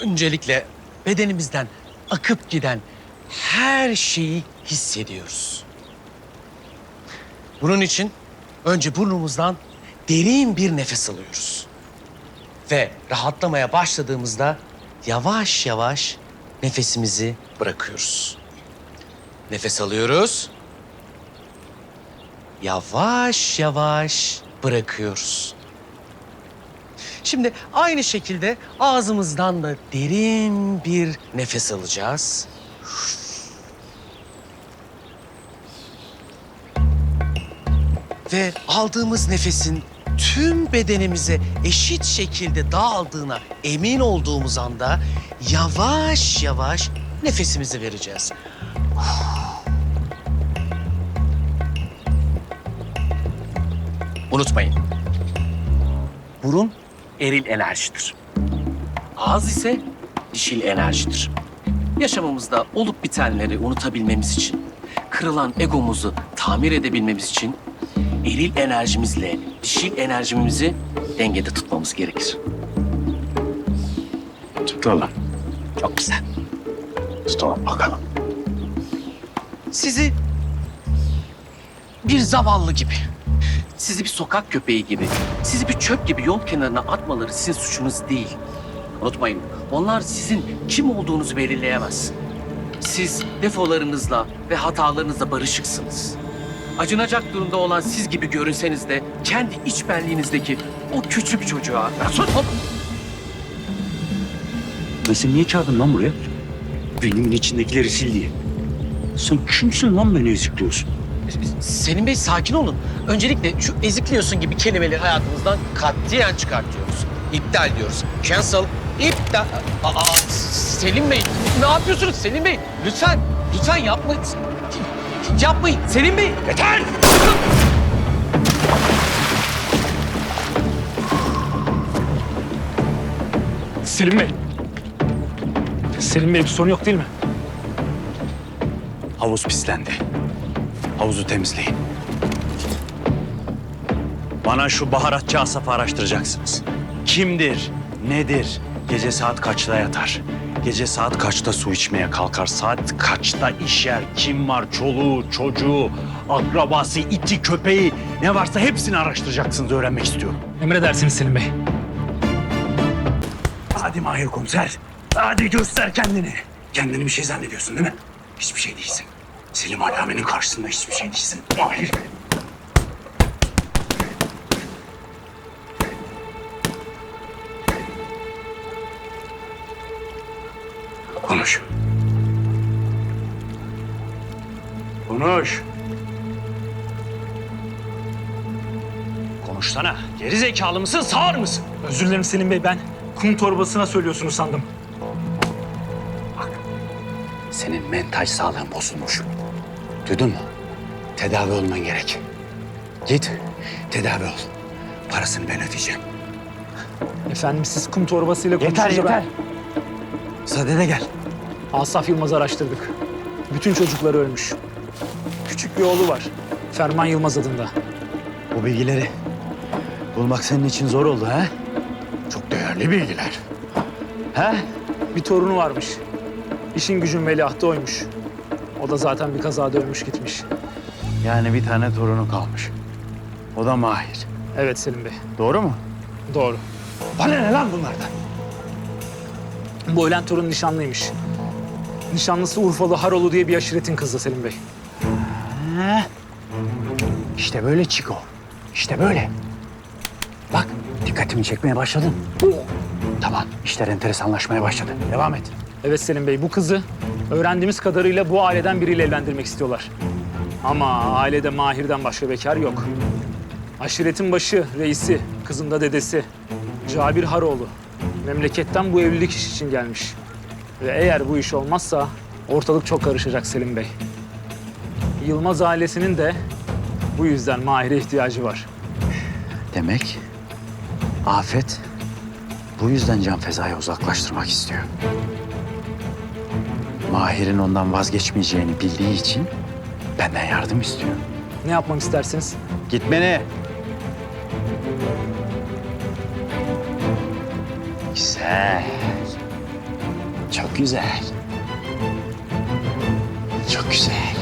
Öncelikle bedenimizden akıp giden her şeyi hissediyoruz. Bunun için önce burnumuzdan derin bir nefes alıyoruz. Ve rahatlamaya başladığımızda yavaş yavaş nefesimizi bırakıyoruz. Nefes alıyoruz. Yavaş yavaş bırakıyoruz. Şimdi aynı şekilde ağzımızdan da derin bir nefes alacağız. Ve aldığımız nefesin tüm bedenimize eşit şekilde dağıldığına emin olduğumuz anda yavaş yavaş nefesimizi vereceğiz. Unutmayın. Burun eril enerjidir. Ağız ise dişil enerjidir. Yaşamımızda olup bitenleri unutabilmemiz için, kırılan egomuzu tamir edebilmemiz için eril enerjimizle dişil enerjimizi dengede tutmamız gerekir. Tutalım. Çok güzel. Tutalım bakalım. Sizi bir zavallı gibi, sizi bir sokak köpeği gibi, sizi bir çöp gibi yol kenarına atmaları sizin suçunuz değil. Unutmayın, onlar sizin kim olduğunuzu belirleyemez. Siz defolarınızla ve hatalarınızla barışıksınız. Acınacak durumda olan siz gibi görünseniz de kendi iç benliğinizdeki o küçük çocuğa... Ya sus! niye çağırdın lan buraya? Beynimin içindekileri sil diye. Sen kimsin lan beni ezikliyorsun? Selim Bey sakin olun. Öncelikle şu ezikliyorsun gibi kelimeleri hayatımızdan katiyen çıkartıyoruz. İptal diyoruz. Cancel, iptal. Aa, Selim Bey ne yapıyorsunuz Selim Bey? Lütfen, lütfen yapmayın. Yapmayın Selim Bey. Yeter! Selim Bey. Selim Bey bir sorun yok değil mi? Havuz pislendi. Havuzu temizleyin. Bana şu baharatçı Asaf'ı araştıracaksınız. Kimdir? Nedir? Gece saat kaçta yatar? Gece saat kaçta su içmeye kalkar? Saat kaçta işer? Kim var? Çoluğu, çocuğu, akrabası, iti, köpeği ne varsa hepsini araştıracaksınız. Öğrenmek istiyorum. Emredersiniz Selim Bey. Hadi Mahir komiser. Hadi göster kendini. Kendini bir şey zannediyorsun değil mi? Hiçbir şey değilsin. Selim Alame'nin karşısında hiçbir şey değilsin. Mahir. Konuş. Konuş. Konuşsana. Geri zekalı mısın, sağır mısın? Özür dilerim Selim Bey ben kum torbasına söylüyorsunuz sandım. Senin mental sağlığın bozulmuş. Duydun mu? Tedavi olman gerek. Git, tedavi ol. Parasını ben ödeyeceğim. Efendim siz kum torbasıyla Yeter, konuşunca yeter. Sadede gel. Asaf Yılmaz'ı araştırdık. Bütün çocukları ölmüş. Küçük bir oğlu var. Ferman Yılmaz adında. Bu bilgileri bulmak senin için zor oldu ha? Çok değerli bilgiler. Ha? Bir torunu varmış. İşin gücün veliahtı oymuş. O da zaten bir kazada ölmüş gitmiş. Yani bir tane torunu kalmış. O da Mahir. Evet Selim Bey. Doğru mu? Doğru. Bana ne lan bunlardan? Bu ölen torun nişanlıymış. Nişanlısı Urfalı Haroğlu diye bir aşiretin kızı Selim Bey. Ha? İşte böyle Çiko. İşte böyle. Bak dikkatimi çekmeye başladın. Tamam işler enteresanlaşmaya başladı. Devam et. Evet Selim Bey, bu kızı öğrendiğimiz kadarıyla bu aileden biriyle evlendirmek istiyorlar. Ama ailede Mahir'den başka bekar yok. Aşiretin başı, reisi, kızın da dedesi. Cabir Haroğlu. Memleketten bu evlilik iş için gelmiş. Ve eğer bu iş olmazsa ortalık çok karışacak Selim Bey. Yılmaz ailesinin de bu yüzden Mahir'e ihtiyacı var. Demek Afet bu yüzden Can Feza'yı uzaklaştırmak istiyor. Mahir'in ondan vazgeçmeyeceğini bildiği için benden yardım istiyor. Ne yapmamı istersiniz? Gitmeni. Güzel. Çok güzel. Çok güzel.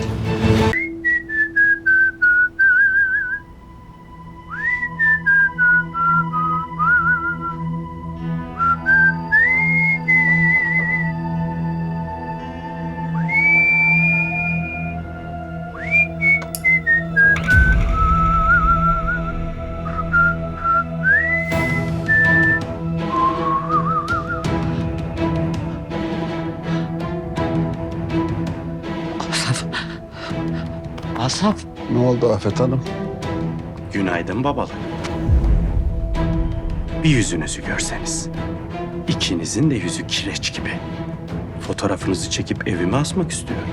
Asaf. Ne oldu Afet Hanım? Günaydın babalık. Bir yüzünüzü görseniz. İkinizin de yüzü kireç gibi. Fotoğrafınızı çekip evime asmak istiyorum.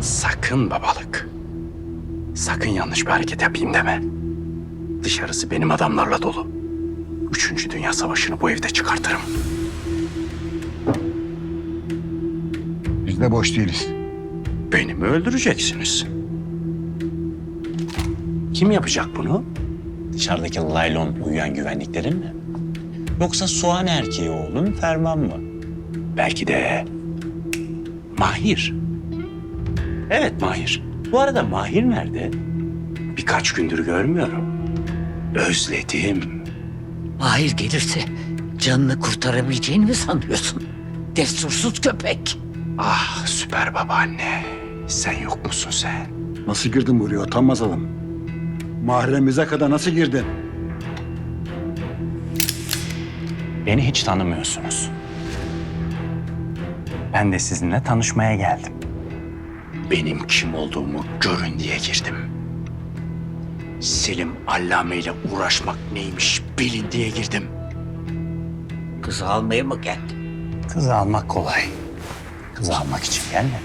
Sakın babalık. Sakın yanlış bir hareket yapayım deme. Dışarısı benim adamlarla dolu. Üçüncü Dünya Savaşı'nı bu evde çıkartırım. De boş değiliz. Beni mi öldüreceksiniz? Kim yapacak bunu? Dışarıdaki laylon uyuyan güvenliklerin mi? Yoksa soğan erkeği oğlun Ferman mı? Belki de Mahir. Evet Mahir. Bu arada Mahir nerede? Birkaç gündür görmüyorum. Özledim. Mahir gelirse canını kurtarabileceğini mi sanıyorsun? Destursuz köpek. Ah süper babaanne. Sen yok musun sen? Nasıl girdin buraya utanmaz adam? Mahremize kadar nasıl girdin? Beni hiç tanımıyorsunuz. Ben de sizinle tanışmaya geldim. Benim kim olduğumu görün diye girdim. Selim Allame ile uğraşmak neymiş bilin diye girdim. Kızı almaya mı geldin? Kızı almak kolay. Kızı almak için gelmedim.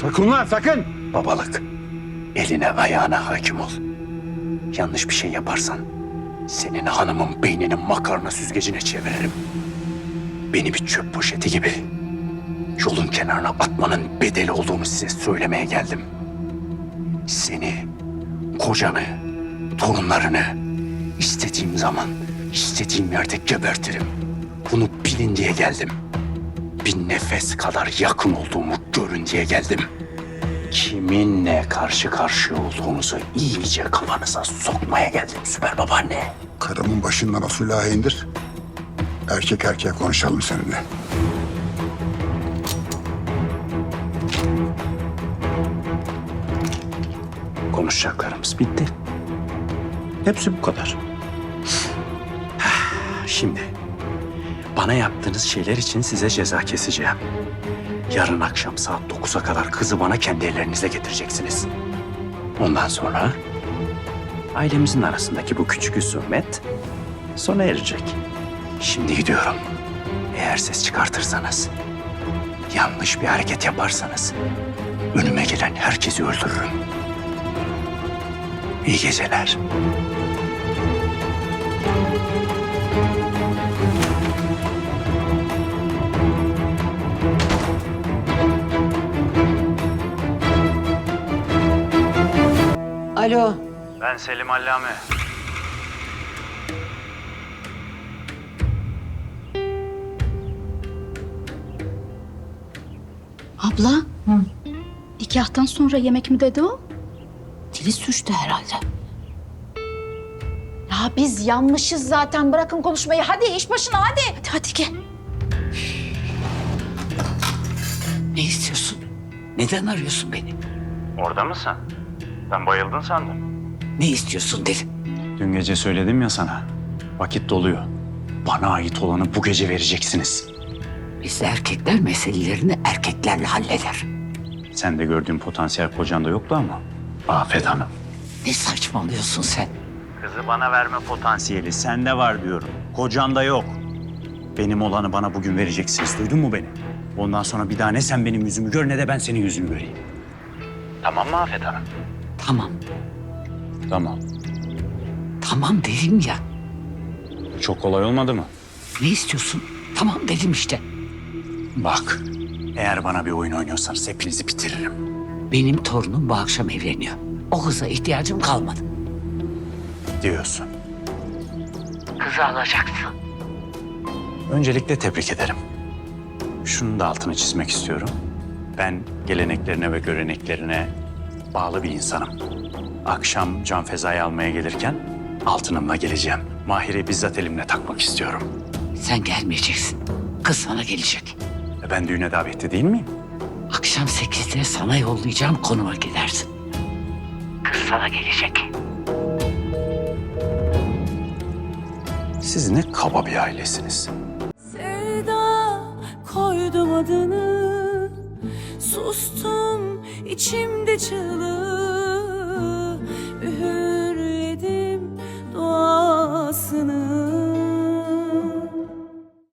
Sakın lan sakın! Babalık. Eline ayağına hakim ol. Yanlış bir şey yaparsan senin hanımın beynini makarna süzgecine çeviririm. Beni bir çöp poşeti gibi yolun kenarına atmanın bedeli olduğunu size söylemeye geldim. Seni, kocanı, torunlarını istediğim zaman, istediğim yerde gebertirim. Bunu bilin diye geldim. Bir nefes kadar yakın olduğumu görün diye geldim kiminle karşı karşıya olduğunuzu iyice kafanıza sokmaya geldim süper babaanne. Karımın başından o silahı indir. Erkek erkeğe konuşalım seninle. Konuşacaklarımız bitti. Hepsi bu kadar. Şimdi bana yaptığınız şeyler için size ceza keseceğim. Yarın akşam saat 9'a kadar kızı bana kendi ellerinizle getireceksiniz. Ondan sonra ailemizin arasındaki bu küçük husumet sona erecek. Şimdi gidiyorum. Eğer ses çıkartırsanız, yanlış bir hareket yaparsanız önüme gelen herkesi öldürürüm. İyi geceler. Alo. Ben Selim Allame. Abla. Nikahtan sonra yemek mi dedi o? Dili sürçtü herhalde. Ya biz yanmışız zaten. Bırakın konuşmayı. Hadi iş başına hadi. Hadi, hadi gel. Ne istiyorsun? Neden arıyorsun beni? Orada mısın? Ben bayıldın sandım. Ne istiyorsun deli? Dün gece söyledim ya sana. Vakit doluyor. Bana ait olanı bu gece vereceksiniz. Biz erkekler meselelerini erkeklerle halleder. Sen de gördüğün potansiyel kocanda yoktu ama. Afet Hanım. Ne saçmalıyorsun sen? Kızı bana verme potansiyeli sende var diyorum. Kocanda yok. Benim olanı bana bugün vereceksiniz. Duydun mu beni? Ondan sonra bir daha ne sen benim yüzümü gör ne de ben senin yüzünü göreyim. Tamam mı Afet Hanım? Tamam, Tamam. tamam dedim ya. Çok kolay olmadı mı? Ne istiyorsun? Tamam dedim işte. Bak, eğer bana bir oyun oynuyorsanız hepinizi bitiririm. Benim torunum bu akşam evleniyor. O kıza ihtiyacım kalmadı. Diyorsun. Kızı alacaksın. Öncelikle tebrik ederim. Şunun da altını çizmek istiyorum. Ben geleneklerine ve göreneklerine bağlı bir insanım. Akşam Can Feza'yı almaya gelirken altınımla geleceğim. Mahir'i bizzat elimle takmak istiyorum. Sen gelmeyeceksin. Kız sana gelecek. E ben düğüne davetli değil miyim? Akşam sekizde sana yollayacağım konuma gidersin. Kız sana gelecek. Siz ne kaba bir ailesiniz. Sevda koydum adını Sustum içimde çığlık